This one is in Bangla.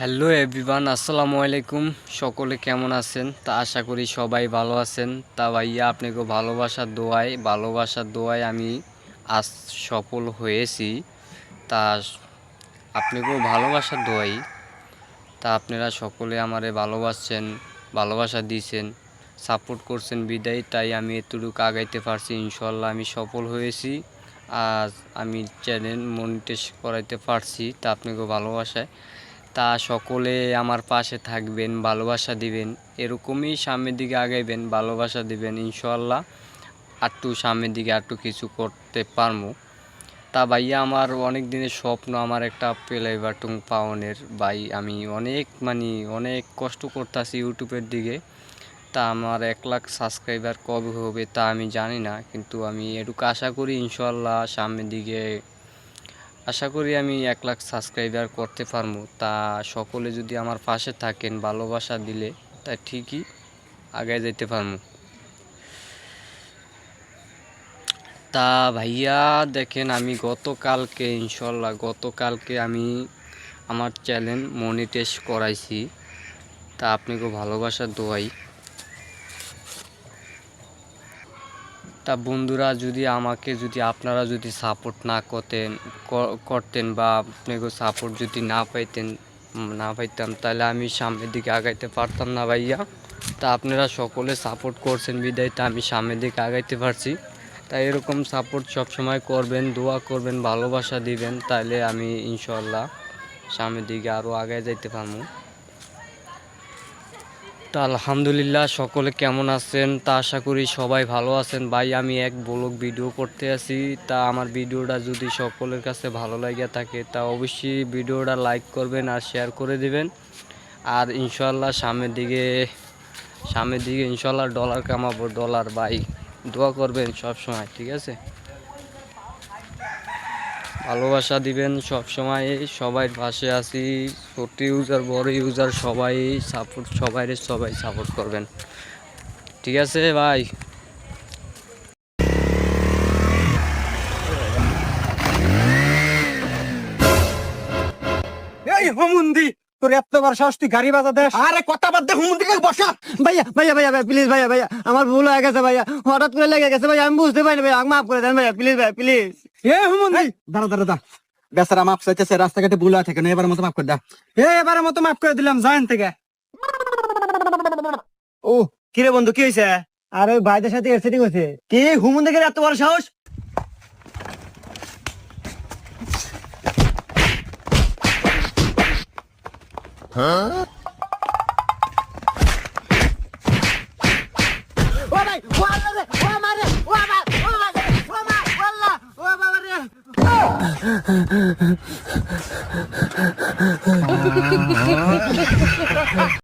হ্যালো এভরিওয়ান, আসসালামু আলাইকুম। সকলে কেমন আছেন? তা আশা করি সবাই ভালো আছেন। তা ভাইয়া আপনাকে ভালোবাসার দোয়ায় ভালোবাসার দোয়ায় আমি আজ সফল হয়েছি। তা আপনাকেও ভালোবাসার দোয়াই। তা আপনারা সকলে আমারে ভালোবাসছেন, ভালোবাসা দিয়েছেন, সাপোর্ট করছেন বিদায়। তাই আমি এতটুকু আগাইতে পারছি ইনশাল্লাহ আমি সফল হয়েছি। আজ আমি চ্যানেল মনিটাইজ করাইতে পারছি, তা আপনাকে ভালোবাসায়। তা সকলে আমার পাশে থাকবেন, ভালোবাসা দিবেন। এরকমই সামনের দিকে আগাইবেন, ভালোবাসা দিবেন ইনশাল্লাহ আরটু সামনের দিকে আরটু কিছু করতে পারব তা ভাইয়া, আমার অনেক দিনের স্বপ্ন, আমার একটা প্লে বাটন পাওনের ভাই। আমি অনেক মানে অনেক কষ্ট করতেছি ইউটিউবের দিকে। তা আমার এক লাখ সাবস্ক্রাইবার কবে হবে তা আমি জানি না। কিন্তু আমি এটুকু আশা করি ইনশাল্লাহ সামনের দিকে আশা করি আমি এক লাখ সাবস্ক্রাইবার করতে পারব। তা সকলে যদি আমার পাশে থাকেন, ভালোবাসা দিলে, তা ঠিকই আগায় যেতে পারব। তা ভাইয়া, দেখেন আমি গতকালকে, ইনশাল্লাহ গতকালকে আমি আমার চ্যানেল মনিটাইজ করাইছি। তা আপনাকে ভালোবাসা দোয়াই। তা বন্ধুরা যদি আমাকে যদি আপনারা যদি সাপোর্ট না করতেন করতেন বা আপনাকে সাপোর্ট যদি না পাইতেন না পাইতাম, তাহলে আমি সামনের দিকে আগাইতে পারতাম না ভাইয়া। তা আপনারা সকলে সাপোর্ট করছেন বিদায়, তা আমি সামনের দিকে আগাইতে পারছি। তাই এরকম সাপোর্ট সবসময় করবেন, দোয়া করবেন, ভালোবাসা দিবেন, তাহলে আমি ইনশাল্লাহ সামনের দিকে আরও আগায় যাইতে পারব। তা আলহামদুলিল্লাহ, সকলে কেমন আছেন? তা আশা করি সবাই ভালো আছেন। ভাই, আমি এক ব্লগ ভিডিও করতে আছি। তা আমার ভিডিওটা যদি সকলের কাছে ভালো লাগে থাকে, তা অবশ্যই ভিডিওটা লাইক করবেন আর শেয়ার করে দিবেন। আর ইনশাল্লাহ সামনের দিকে সামনের দিকে ইনশাল্লাহ ডলার কামাবো, ডলার। ভাই, দোয়া করবেন সব সময় ঠিক আছে? ভালোবাসা দিবেন সব সময় সবাই পাশে আছি। ছোট ইউজার বড় ইউজার সবাই সাপোর্ট সবাই সবাই সাপোর্ট করবেন। ঠিক আছে ভাই। এই হুমুন্দি তোর এত বড় সাহস তুই গাড়ি বাজা দেশ আরে কথা বাদ দে হুমুন্দি কে বসা। ভাইয়া ভাইয়া ভাইয়া ভাইয়া প্লিজ ভাইয়া ভাইয়া আমার ভুল হয়ে গেছে ভাইয়া। হঠাৎ করে লেগে গেছে ভাইয়া আমি বুঝতে পারিনি ভাইয়া আমাকে মাফ করে দেন ভাইয়া প্লিজ ভাইয়া প্লিজ এ হুমুন্দি। দাঁড়া দাঁড়া দাঁড়া। বেচারা মাপ চাইতেছে রাস্তাঘাটে ভুল আছে কেন এবার মতো মাফ করে দা এ এবারের মতো মাফ করে দিলাম থেকে। ও কিরে বন্ধু কি হয়েছে আর ওই ভাইদের সাথে এর সেটিং হয়েছে কি হুমুন্দি এত বড় সাহস? ও ভাই ও আল্লাহ রে ও মারে। ও আমার アハハハハ!